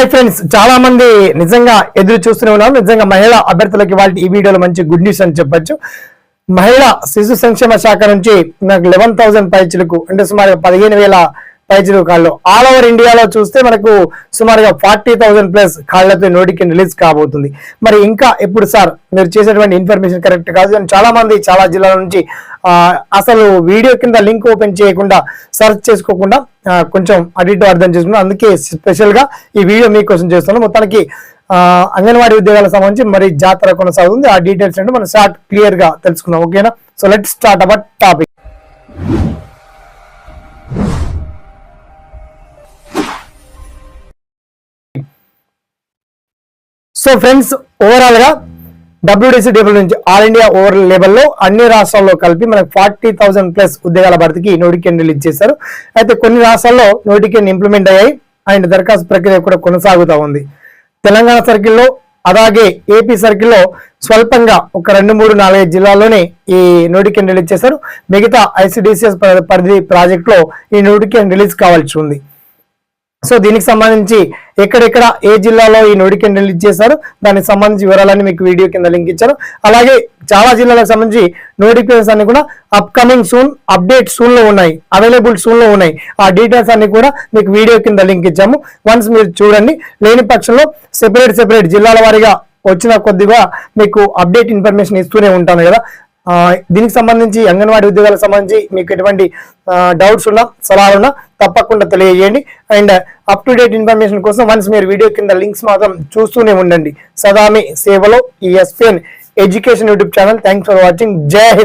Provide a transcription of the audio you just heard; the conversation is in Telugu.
హాయ్ ఫ్రెండ్స్ చాలా మంది నిజంగా ఎదురు చూస్తూనే ఉన్నారు. నిజంగా మహిళా అభ్యర్థులకి వాళ్ళకి ఈ వీడియోలో మంచి గుడ్ న్యూస్ అని చెప్పొచ్చు. మహిళా శిశు సంక్షేమ శాఖ నుంచి నాకు లెవెన్ థౌసండ్ పైచులకు అంటే సుమారు పదిహేను వేల పైచులు కాళ్ళు. ఆల్ ఓవర్ ఇండియాలో చూస్తే మనకు సుమారుగా ఫార్టీ థౌసండ్ ప్లస్ కాళ్ళతో నోటికి రిలీజ్ కాబోతుంది. మరి ఇంకా ఎప్పుడు సార్? మీరు చేసేటువంటి ఇన్ఫర్మేషన్ కరెక్ట్ కాదు. చాలా మంది చాలా జిల్లాల నుంచి అసలు వీడియో కింద లింక్ ఓపెన్ చేయకుండా సెర్చ్ చేసుకోకుండా కొంచెం అడిట్ అర్థం చేసుకున్నాం అందుకే స్పెషల్గా ఈ వీడియో మీకోసం చేస్తున్నాం మొత్తానికి అంగన్వాడీ ఉద్యోగాలకు సంబంధించి మరి జాతర కొనసాగుతుంది. ఆ డీటెయిల్స్ అంటే మనం షార్ట్ క్లియర్గా తెలుసుకుందాం. ఓకేనా? So let start our topic. So friends ఓవరాల్గా డబ్ల్యూడిసి టేబుల్ నుంచి ఆల్ ఇండియా ఓవర్ లెవెల్లో అన్ని రాష్ట్రాల్లో కలిపి మనకు ఫార్టీ థౌసండ్ ప్లస్ ఉద్యోగాల భర్తీకి నోటిఫికేషన్ రిలీజ్ చేశారు. అయితే కొన్ని రాష్ట్రాల్లో నోటిఫికేషన్ ఇంప్లిమెంట్ అయ్యాయి. అండ్ దరఖాస్తు ప్రక్రియ కూడా కొనసాగుతూ ఉంది. తెలంగాణ సర్కిల్లో అలాగే ఏపీ సర్కిల్లో స్వల్పంగా ఒక రెండు మూడు నాలుగైదు జిల్లాల్లోనే ఈ నోటిఫికేషన్ రిలీజ్ చేశారు. మిగతా ఐసిడిసిఎస్ పరిధి ప్రాజెక్టులో ఈ నోటిఫికేషన్ రిలీజ్ కావాల్సి ఉంది. సో దీనికి సంబంధించి ఎక్కడెక్కడ ఏ జిల్లాలో ఈ నోటికెన్ రిలీజ్ చేశారు దానికి సంబంధించి వివరాలన్నీ మీకు వీడియో కింద లింక్ ఇచ్చారు అలాగే చాలా జిల్లాలకు సంబంధించి నోటిఫికేషన్స్ అన్ని కూడా అప్కమింగ్ సూన్ అప్డేట్ సూన్లో ఉన్నాయి అవైలబుల్ సూన్లో ఉన్నాయి. ఆ డీటెయిల్స్ అన్ని కూడా మీకు వీడియో కింద లింక్ ఇచ్చాము. వన్స్ మీరు చూడండి లేని పక్షంలో సెపరేట్ సెపరేట్ జిల్లాల వారీగా వచ్చిన కొద్దిగా మీకు అప్డేట్ ఇన్ఫర్మేషన్ ఇస్తూనే ఉంటాను కదా. దీనికి సంబంధించి అంగన్వాడీ ఉద్యోగాలకు సంబంధించి మీకు ఎటువంటి డౌట్స్ ఉన్నా సలహాలు ఉన్నా తప్పకుండా తెలియజేయండి. And up to date information కోసం వన్స్ మీరు వీడియో కింద లింక్స్ మాత్రం చూస్తూనే ఉండండి. సదామి సేవలో ఈ SPN education YouTube channel thanks for watching జై హింద్.